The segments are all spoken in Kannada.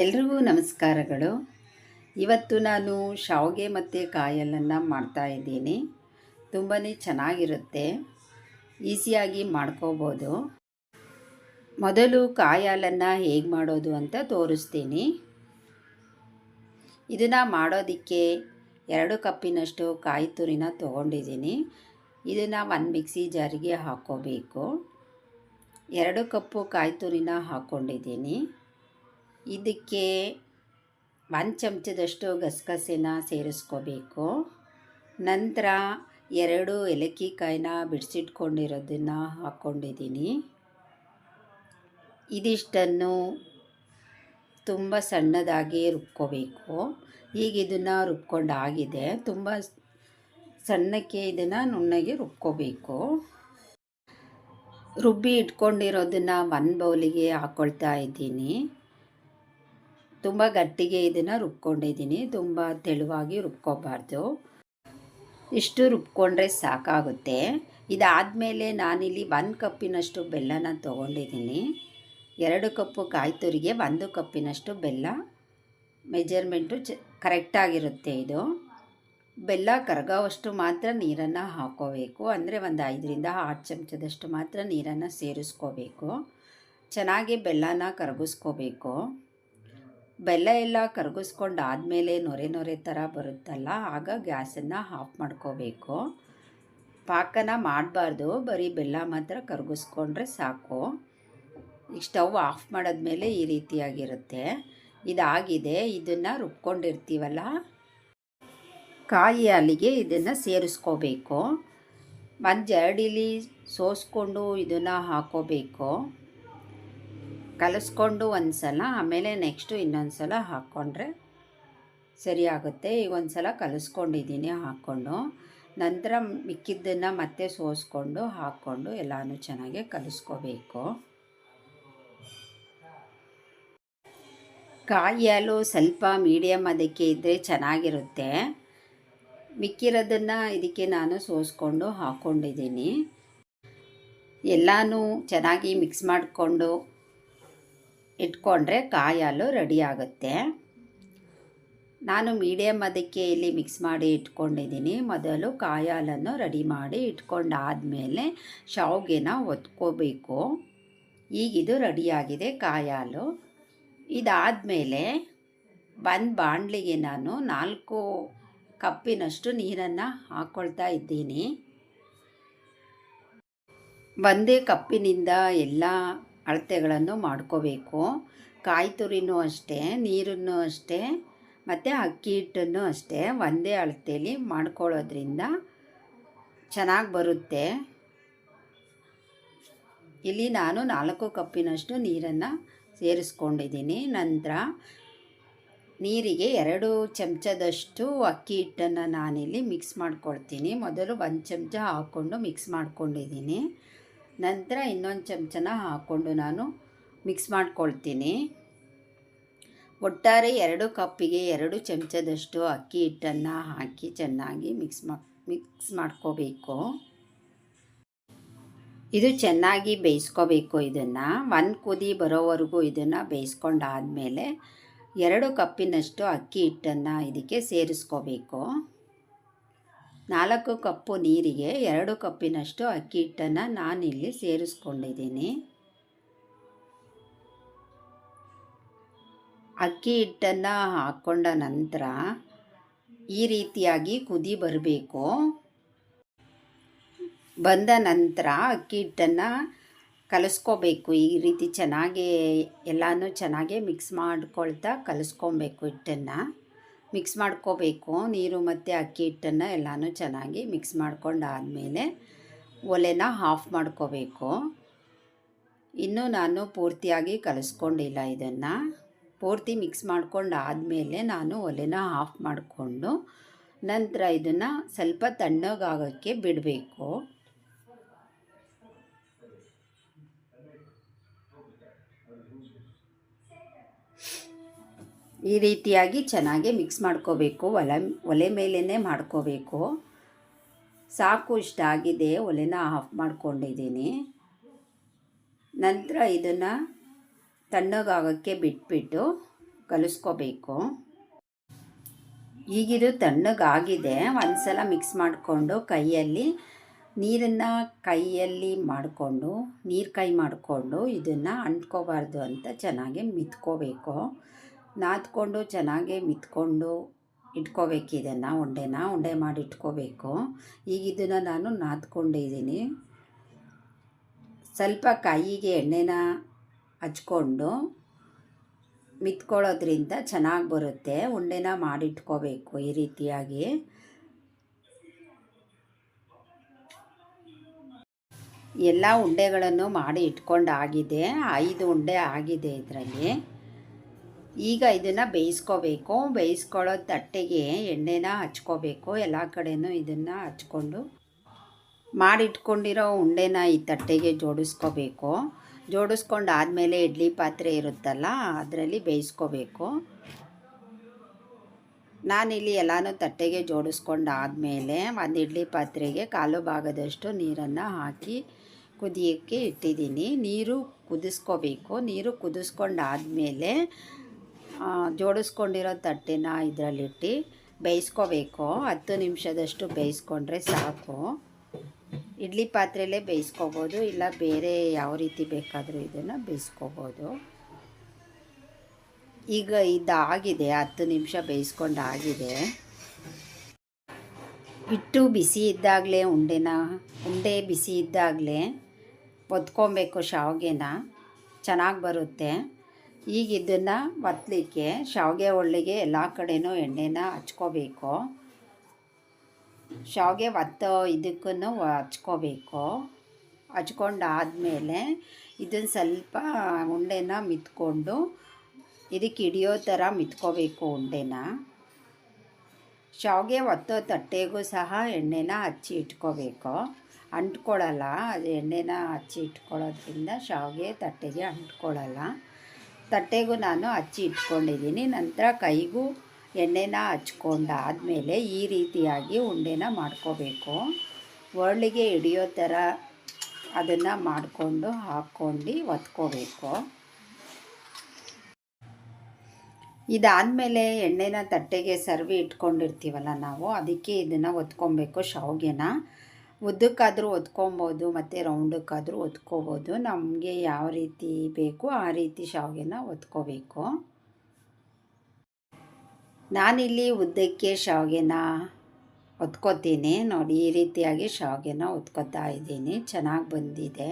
ಎಲ್ರಿಗೂ ನಮಸ್ಕಾರಗಳು. ಇವತ್ತು ನಾನು ಶಾವಿಗೆ ಮತ್ತು ಕಾಯಲನ್ನು ಮಾಡ್ತಾ ಇದ್ದೀನಿ. ತುಂಬಾ ಚೆನ್ನಾಗಿರುತ್ತೆ. ಈಸಿಯಾಗಿ ಮಾಡ್ಕೋಬೋದು. ಮೊದಲು ಕಾಯಿ ಹಾಲನ್ನು ಹೇಗೆ ಮಾಡೋದು ಅಂತ ತೋರಿಸ್ತೀನಿ. ಇದನ್ನು ಮಾಡೋದಕ್ಕೆ ಎರಡು ಕಪ್ಪಿನಷ್ಟು ಕಾಯಿ ತುರಿನ ತೊಗೊಂಡಿದ್ದೀನಿ. ಇದನ್ನು ಒಂದು ಮಿಕ್ಸಿ ಜಾರಿಗೆ ಹಾಕ್ಕೋಬೇಕು. ಎರಡು ಕಪ್ಪು ಕಾಯಿ ತುರಿನ ಹಾಕ್ಕೊಂಡಿದ್ದೀನಿ. ಇದಕ್ಕೆ ಒಂದು ಚಮಚದಷ್ಟು ಗಸಗಸೆನ ಸೇರಿಸ್ಕೋಬೇಕು. ನಂತರ ಎರಡು ಏಲಕ್ಕಿ ಕಾಯಿನ ಬಿಡಿಸಿಟ್ಕೊಂಡಿರೋದನ್ನು ಹಾಕ್ಕೊಂಡಿದ್ದೀನಿ. ಇದಿಷ್ಟನ್ನು ತುಂಬ ಸಣ್ಣದಾಗಿ ರುಬ್ಕೋಬೇಕು. ಈಗ ಇದನ್ನು ರುಬ್ಕೊಂಡಾಗಿದೆ. ತುಂಬ ಸಣ್ಣಕ್ಕೆ ಇದನ್ನು ನುಣ್ಣಗೆ ರುಬ್ಕೋಬೇಕು. ರುಬ್ಬಿ ಇಟ್ಕೊಂಡಿರೋದನ್ನು ಒಂದು ಬೌಲಿಗೆ ಹಾಕ್ಕೊಳ್ತಾ ಇದ್ದೀನಿ. ತುಂಬ ಗಟ್ಟಿಗೆ ಇದನ್ನು ರುಬ್ಕೊಂಡಿದ್ದೀನಿ. ತುಂಬ ತೆಳುವಾಗಿ ರುಬ್ಕೋಬಾರ್ದು. ಇಷ್ಟು ರುಬ್ಕೊಂಡ್ರೆ ಸಾಕಾಗುತ್ತೆ. ಇದಾದಮೇಲೆ ನಾನಿಲ್ಲಿ ಒಂದು ಕಪ್ಪಿನಷ್ಟು ಬೆಲ್ಲನ ತೊಗೊಂಡಿದ್ದೀನಿ. ಎರಡು ಕಪ್ಪು ಕಾಯಿ ತುರಿಗೆ ಒಂದು ಕಪ್ಪಿನಷ್ಟು ಬೆಲ್ಲ. ಮೆಜರ್ಮೆಂಟು ಚ ಕರೆಕ್ಟಾಗಿರುತ್ತೆ ಇದು. ಬೆಲ್ಲ ಕರಗೋವಷ್ಟು ಮಾತ್ರ ನೀರನ್ನು ಹಾಕೋಬೇಕು. ಅಂದರೆ ಒಂದು ಐದರಿಂದ ಆರು ಚಮಚದಷ್ಟು ಮಾತ್ರ ನೀರನ್ನು ಸೇರಿಸ್ಕೋಬೇಕು. ಚೆನ್ನಾಗಿ ಬೆಲ್ಲನ ಕರಗಿಸ್ಕೋಬೇಕು. ಬೆಲ್ಲ ಎಲ್ಲ ಕರಗಿಸ್ಕೊಂಡು ಆದಮೇಲೆ ನೊರೆ ನೊರೆ ಥರ ಬರುತ್ತಲ್ಲ, ಆಗ ಗ್ಯಾಸನ್ನು ಆಫ್ ಮಾಡ್ಕೋಬೇಕು. ಪಾಕನ ಮಾಡಬಾರ್ದು, ಬರೀ ಬೆಲ್ಲ ಮಾತ್ರ ಕರಗಿಸ್ಕೊಂಡ್ರೆ ಸಾಕು. ಈಗ ಸ್ಟವ್ ಆಫ್ ಮಾಡಿದ್ಮೇಲೆ ಈ ರೀತಿಯಾಗಿರುತ್ತೆ. ಇದಾಗಿದೆ, ಇದನ್ನು ರುಬ್ಕೊಂಡಿರ್ತೀವಲ್ಲ? ಕಾಯಿ ಹಾಲಿಗೆ ಇದನ್ನು ಸೇರಿಸ್ಕೋಬೇಕು. ಒಂದು ಜರಡಿಲಿ ಸೋಸ್ಕೊಂಡು ಇದನ್ನು ಹಾಕೋಬೇಕು. ಕಲಿಸ್ಕೊಂಡು ಒಂದು ಸಲ ಆಮೇಲೆ ನೆಕ್ಸ್ಟು ಇನ್ನೊಂದು ಸಲ ಹಾಕ್ಕೊಂಡ್ರೆ ಸರಿಯಾಗುತ್ತೆ. ಈಗ ಒಂದು ಸಲ ಕಲಿಸ್ಕೊಂಡಿದ್ದೀನಿ ಹಾಕ್ಕೊಂಡು. ನಂತರ ಮಿಕ್ಕಿದ್ದನ್ನು ಮತ್ತೆ ಸೋಸ್ಕೊಂಡು ಹಾಕ್ಕೊಂಡು ಎಲ್ಲನೂ ಚೆನ್ನಾಗಿ ಕಲಿಸ್ಕೋಬೇಕು. ಕಾಯಿ ಹಾಲು ಸ್ವಲ್ಪ ಮೀಡಿಯಮ್ ಅದಕ್ಕೆ ಇದ್ದರೆ ಚೆನ್ನಾಗಿರುತ್ತೆ. ಮಿಕ್ಕಿರೋದನ್ನು ಇದಕ್ಕೆ ನಾನು ಸೋಸ್ಕೊಂಡು ಹಾಕ್ಕೊಂಡಿದ್ದೀನಿ. ಎಲ್ಲನೂ ಚೆನ್ನಾಗಿ ಮಿಕ್ಸ್ ಮಾಡಿಕೊಂಡು ಇಟ್ಕೊಂಡ್ರೆ ಕಾಯಿ ಹಾಲು ರೆಡಿ ಆಗುತ್ತೆ. ನಾನು ಮೀಡಿಯಮ್ ಅದಕ್ಕೆ ಇಲ್ಲಿ ಮಿಕ್ಸ್ ಮಾಡಿ ಇಟ್ಕೊಂಡಿದ್ದೀನಿ. ಮೊದಲು ಕಾಯಿ ಹಾಲನ್ನು ರೆಡಿ ಮಾಡಿ ಇಟ್ಕೊಂಡಾದಮೇಲೆ ಶಾವಿಗೆನ ಒತ್ಕೋಬೇಕು. ಈಗಿದು ರೆಡಿಯಾಗಿದೆ ಕಾಯಿ ಹಾಲು ಇದಾದಮೇಲೆ ಒಂದು ಬಾಣಲಿಗೆ ನಾನು ನಾಲ್ಕು ಕಪ್ಪಿನಷ್ಟು ನೀರನ್ನು ಹಾಕ್ಕೊಳ್ತಾ ಇದ್ದೀನಿ. ಒಂದೇ ಕಪ್ಪಿನಿಂದ ಎಲ್ಲ ಅಳತೆಗಳನ್ನು ಮಾಡ್ಕೋಬೇಕು. ಕಾಯಿ ತುರಿನೂ ಅಷ್ಟೇ, ನೀರನ್ನು ಅಷ್ಟೇ, ಮತ್ತು ಅಕ್ಕಿ ಹಿಟ್ಟನ್ನು ಅಷ್ಟೇ ಒಂದೇ ಅಳತೆಯಲ್ಲಿ ಮಾಡ್ಕೊಳ್ಳೋದ್ರಿಂದ ಚೆನ್ನಾಗಿ ಬರುತ್ತೆ. ಇಲ್ಲಿ ನಾನು ನಾಲ್ಕು ಕಪ್ಪಿನಷ್ಟು ನೀರನ್ನು ಸೇರಿಸ್ಕೊಂಡಿದ್ದೀನಿ. ನಂತರ ನೀರಿಗೆ ಎರಡು ಚಮಚದಷ್ಟು ಅಕ್ಕಿ ಹಿಟ್ಟನ್ನು ನಾನಿಲ್ಲಿ ಮಿಕ್ಸ್ ಮಾಡ್ಕೊಳ್ತೀನಿ. ಮೊದಲು ಒಂದು ಚಮಚ ಹಾಕ್ಕೊಂಡು ಮಿಕ್ಸ್ ಮಾಡ್ಕೊಂಡಿದ್ದೀನಿ. ನಂತರ ಇನ್ನೊಂದು ಚಮಚನ ಹಾಕ್ಕೊಂಡು ನಾನು ಮಿಕ್ಸ್ ಮಾಡ್ಕೊಳ್ತೀನಿ. ಒಟ್ಟಾರೆ ಎರಡು ಕಪ್ಪಿಗೆ ಎರಡು ಚಮಚದಷ್ಟು ಅಕ್ಕಿ ಹಿಟ್ಟನ್ನು ಹಾಕಿ ಚೆನ್ನಾಗಿ ಮಿಕ್ಸ್ ಮಾ ಮಿಕ್ಸ್ ಮಾಡ್ಕೋಬೇಕು. ಇದು ಚೆನ್ನಾಗಿ ಬೇಯಿಸ್ಕೋಬೇಕು ಇದನ್ನು. ಒಂದು ಕುದಿ ಬರೋವರೆಗೂ ಇದನ್ನು ಬೇಯಿಸ್ಕೊಂಡಾದಮೇಲೆ ಎರಡು ಕಪ್ಪಿನಷ್ಟು ಅಕ್ಕಿ ಹಿಟ್ಟನ್ನು ಇದಕ್ಕೆ ಸೇರಿಸ್ಕೋಬೇಕು. ನಾಲ್ಕು ಕಪ್ಪು ನೀರಿಗೆ ಎರಡು ಕಪ್ಪಿನಷ್ಟು ಅಕ್ಕಿ ಹಿಟ್ಟನ್ನು ನಾನಿಲ್ಲಿ ಸೇರಿಸ್ಕೊಂಡಿದ್ದೀನಿ. ಅಕ್ಕಿ ಹಿಟ್ಟನ್ನು ಹಾಕ್ಕೊಂಡ ನಂತರ ಈ ರೀತಿಯಾಗಿ ಕುದಿ ಬರಬೇಕು. ಬಂದ ನಂತರ ಅಕ್ಕಿ ಹಿಟ್ಟನ್ನು ಕಲಿಸ್ಕೋಬೇಕು. ಈ ರೀತಿ ಚೆನ್ನಾಗಿ ಎಲ್ಲನೂ ಚೆನ್ನಾಗಿ ಮಿಕ್ಸ್ ಮಾಡ್ಕೊಳ್ತಾ ಕಲಿಸ್ಕೊಬೇಕು ಹಿಟ್ಟನ್ನು. ಮಿಕ್ಸ್ ಮಾಡ್ಕೋಬೇಕು. ನೀರು ಮತ್ತು ಅಕ್ಕಿ ಹಿಟ್ಟನ್ನು ಎಲ್ಲನೂ ಚೆನ್ನಾಗಿ ಮಿಕ್ಸ್ ಮಾಡ್ಕೊಂಡಾದಮೇಲೆ ಒಲೆನ ಆಫ್ ಮಾಡ್ಕೋಬೇಕು. ಇನ್ನೂ ನಾನು ಪೂರ್ತಿಯಾಗಿ ಕಲಿಸ್ಕೊಂಡಿಲ್ಲ ಇದನ್ನು. ಪೂರ್ತಿ ಮಿಕ್ಸ್ ಮಾಡ್ಕೊಂಡು ಆದಮೇಲೆ ನಾನು ಒಲೆನ ಆಫ್ ಮಾಡಿಕೊಂಡು ನಂತರ ಇದನ್ನು ಸ್ವಲ್ಪ ತಣ್ಣಗಾಗೋಕ್ಕೆ ಬಿಡಬೇಕು. ಈ ರೀತಿಯಾಗಿ ಚೆನ್ನಾಗಿ ಮಿಕ್ಸ್ ಮಾಡ್ಕೋಬೇಕು. ಒಲೆ ಒಲೆ ಮೇಲೇ ಮಾಡ್ಕೋಬೇಕು. ಸಾಕು ಇಷ್ಟ ಆಗಿದೆ. ಒಲೆನ ಆಫ್ ಮಾಡ್ಕೊಂಡಿದ್ದೀನಿ. ನಂತರ ಇದನ್ನು ತಣ್ಣಗಾಗೋಕ್ಕೆ ಬಿಟ್ಬಿಟ್ಟು ಕಲಿಸ್ಕೋಬೇಕು. ಈಗಿದು ತಣ್ಣಗಾಗಿದೆ. ಒಂದು ಸಲ ಮಿಕ್ಸ್ ಮಾಡಿಕೊಂಡು ಕೈಯಲ್ಲಿ ನೀರನ್ನು ಕೈಯಲ್ಲಿ ಮಾಡಿಕೊಂಡು, ನೀರು ಕೈ ಮಾಡಿಕೊಂಡು ಇದನ್ನು ಅಂಟ್ಕೋಬಾರ್ದು ಅಂತ ಚೆನ್ನಾಗಿ ಮಿತ್ಕೋಬೇಕು. ನಾದ್ಕೊಂಡು ಚೆನ್ನಾಗಿ ಮಿತ್ಕೊಂಡು ಇಟ್ಕೋಬೇಕು ಇದನ್ನು ಉಂಡೆನ, ಉಂಡೆ ಮಾಡಿ ಇಟ್ಕೋಬೇಕು. ಈಗ ಇದನ್ನು ನಾನು ನಾದ್ಕೊಂಡಿದ್ದೀನಿ ಸ್ವಲ್ಪ ಕಾಯಿಗೆ ಎಣ್ಣೆನ ಹಚ್ಕೊಂಡು ಮಿತ್ಕೊಳ್ಳೋದ್ರಿಂದ ಚೆನ್ನಾಗಿ ಬರುತ್ತೆ. ಉಂಡೆನ ಮಾಡಿಟ್ಕೋಬೇಕು ಈ ರೀತಿಯಾಗಿ. ಎಲ್ಲ ಉಂಡೆಗಳನ್ನು ಮಾಡಿ ಇಟ್ಕೊಂಡಾಗಿದೆ. ಐದು ಉಂಡೆ ಆಗಿದೆ ಇದರಲ್ಲಿ. ಈಗ ಇದನ್ನು ಬೇಯಿಸ್ಕೋಬೇಕು. ಬೇಯಿಸ್ಕೊಳ್ಳೋ ತಟ್ಟೆಗೆ ಎಣ್ಣೆನ ಹಚ್ಕೋಬೇಕು. ಎಲ್ಲ ಕಡೆಯೂ ಇದನ್ನು ಹಚ್ಕೊಂಡು ಮಾಡಿಟ್ಕೊಂಡಿರೋ ಉಂಡೆನ ಈ ತಟ್ಟೆಗೆ ಜೋಡಿಸ್ಕೋಬೇಕು. ಜೋಡಿಸ್ಕೊಂಡು ಆದಮೇಲೆ ಇಡ್ಲಿ ಪಾತ್ರೆ ಇರುತ್ತಲ್ಲ, ಅದರಲ್ಲಿ ಬೇಯಿಸ್ಕೋಬೇಕು. ನಾನಿಲ್ಲಿ ಎಲ್ಲನೂ ತಟ್ಟೆಗೆ ಜೋಡಿಸ್ಕೊಂಡು ಆದಮೇಲೆ ಒಂದು ಇಡ್ಲಿ ಪಾತ್ರೆಗೆ ಕಾಲು ಭಾಗದಷ್ಟು ನೀರನ್ನು ಹಾಕಿ ಕುದಿಯೋಕ್ಕೆ ಇಟ್ಟಿದ್ದೀನಿ. ನೀರು ಕುದಿಸ್ಕೋಬೇಕು. ನೀರು ಕುದಿಸ್ಕೊಂಡಾದಮೇಲೆ ಜೋಡಿಸ್ಕೊಂಡಿರೋ ತಟ್ಟೆನ ಇದರಲ್ಲಿಟ್ಟು ಬೇಯಿಸ್ಕೋಬೇಕು. ಹತ್ತು ನಿಮಿಷದಷ್ಟು ಬೇಯಿಸ್ಕೊಂಡ್ರೆ ಸಾಕು. ಇಡ್ಲಿ ಪಾತ್ರೆಯಲ್ಲೇ ಬೇಯಿಸ್ಕೋಬೋದು, ಇಲ್ಲ ಬೇರೆ ಯಾವ ರೀತಿ ಬೇಕಾದರೂ ಇದನ್ನು ಬೇಯಿಸ್ಕೋಬೋದು. ಈಗ ಇದಾಗಿದೆ, ಹತ್ತು ನಿಮಿಷ ಬೇಯಿಸ್ಕೊಂಡಾಗಿದೆ. ಹಿಟ್ಟು ಬಿಸಿ ಇದ್ದಾಗಲೇ, ಉಂಡೆನ, ಉಂಡೆ ಬಿಸಿ ಇದ್ದಾಗಲೇ ಒದ್ಕೊಬೇಕು ಶಾವಿಗೆನ. ಚೆನ್ನಾಗಿ ಬರುತ್ತೆ. ಈಗ ಒತ್ತಲಿಕ್ಕೆ ಶಾವಿಗೆ ಒಳ್ಳಿಗೆ ಎಲ್ಲ ಕಡೆಯೂ ಎಣ್ಣೆನ ಹಚ್ಕೋಬೇಕು. ಶಾವಿಗೆ ಒತ್ತೋ ಇದಕ್ಕೂ ಹಚ್ಕೋಬೇಕು. ಹಚ್ಕೊಂಡಾದಮೇಲೆ ಇದನ್ನು ಸ್ವಲ್ಪ ಉಂಡೆನ ಮಿತ್ಕೊಂಡು ಇದಕ್ಕೆ ಹಿಡಿಯೋ ಥರ ಮಿತ್ಕೋಬೇಕು ಉಂಡೆನ. ಶಾವಿಗೆ ಒತ್ತೋ ತಟ್ಟೆಗೂ ಸಹ ಎಣ್ಣೆನ ಹಚ್ಚಿ ಇಟ್ಕೋಬೇಕು. ಅಂಟ್ಕೊಳ್ಳಲ್ಲ ಅದು ಎಣ್ಣೆನ ಹಚ್ಚಿ ಇಟ್ಕೊಳ್ಳೋದ್ರಿಂದ ಶಾವಿಗೆ ತಟ್ಟೆಗೆ ಅಂಟ್ಕೊಳ್ಳಲ್ಲ ತಟ್ಟೆಗೂ ನಾನು ಹಚ್ಚಿ ಇಟ್ಕೊಂಡಿದ್ದೀನಿ, ನಂತರ ಕೈಗೂ ಎಣ್ಣೆನ ಹಚ್ಕೊಂಡಾದಮೇಲೆ ಈ ರೀತಿಯಾಗಿ ಉಂಡೆನ ಮಾಡ್ಕೋಬೇಕು. ಒಳ್ಳಿಗೆ ಹಿಡಿಯೋ ಥರ ಅದನ್ನು ಮಾಡಿಕೊಂಡು ಹಾಕ್ಕೊಂಡು ಒತ್ಕೋಬೇಕು. ಇದಾದಮೇಲೆ ಎಣ್ಣೆನ ತಟ್ಟೆಗೆ ಸರ್ವಿ ಇಟ್ಕೊಂಡಿರ್ತೀವಲ್ಲ ನಾವು, ಅದಕ್ಕೆ ಇದನ್ನು ಒತ್ಕೊಬೇಕು, ಶಾವ್ಗೆನ. ಉದ್ದಕ್ಕಾದರೂ ಒತ್ಕೊಬೋದು ಮತ್ತು ರೌಂಡಕ್ಕಾದರೂ ಒತ್ಕೋಬೋದು ನಮಗೆ ಯಾವ ರೀತಿ ಬೇಕು ಆ ರೀತಿ ಶಾವಿಗೆನ ಒತ್ಕೋಬೇಕು ನಾನಿಲ್ಲಿ ಉದ್ದಕ್ಕೆ ಶಾವಿಗೆನ ಒತ್ಕೋತೀನಿ ನೋಡಿ, ಈ ರೀತಿಯಾಗಿ ಶಾವಿಗೆನ ಒತ್ಕೋತಾ ಇದ್ದೀನಿ. ಚೆನ್ನಾಗಿ ಬಂದಿದೆ.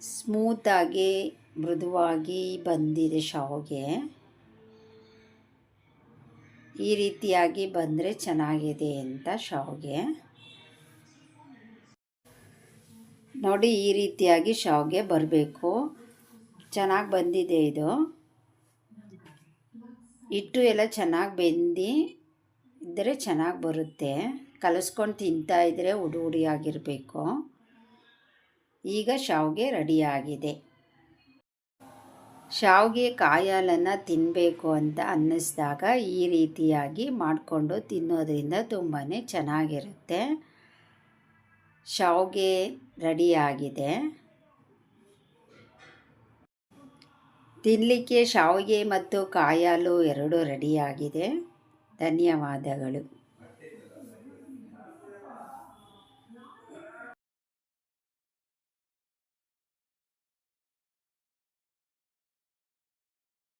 ಸ್ಮೂತಾಗಿ ಮೃದುವಾಗಿ ಬಂದಿದೆ ಶಾವಿಗೆ. ಈ ರೀತಿಯಾಗಿ ಬಂದರೆ ಚೆನ್ನಾಗಿದೆ ಅಂತ ಶಾವಿಗೆ. ನೋಡಿ ಈ ರೀತಿಯಾಗಿ ಶಾವ್ಗೆ ಬರಬೇಕು. ಚೆನ್ನಾಗಿ ಬಂದಿದೆ ಇದು. ಹಿಟ್ಟು ಎಲ್ಲ ಚೆನ್ನಾಗಿ ಬೆಂದು ಇದ್ದರೆ ಚೆನ್ನಾಗಿ ಬರುತ್ತೆ. ಕಲಸ್ಕೊಂಡು ತಿಂತಾ ಇದ್ದರೆ ಉಡು ಉಡಿಯಾಗಿರಬೇಕು ಈಗ ಶಾವ್ಗೆ ರೆಡಿಯಾಗಿದೆ ಶಾವ್ಗೆ ಕಾಯಿ ತಿನ್ನಬೇಕು ಅಂತ ಅನ್ನಿಸ್ದಾಗ ಈ ರೀತಿಯಾಗಿ ಮಾಡಿಕೊಂಡು ತಿನ್ನೋದ್ರಿಂದ ತುಂಬಾ ಚೆನ್ನಾಗಿರುತ್ತೆ. ಶಾವಿಗೆ ರೆಡಿಯಾಗಿದೆ. ತಿನ್ನಲಿಕ್ಕೆ ಶಾವಿಗೆ ಮತ್ತು ಕಾಯಾಲು ಎರಡೂ ರೆಡಿಯಾಗಿದೆ. ಧನ್ಯವಾದಗಳು.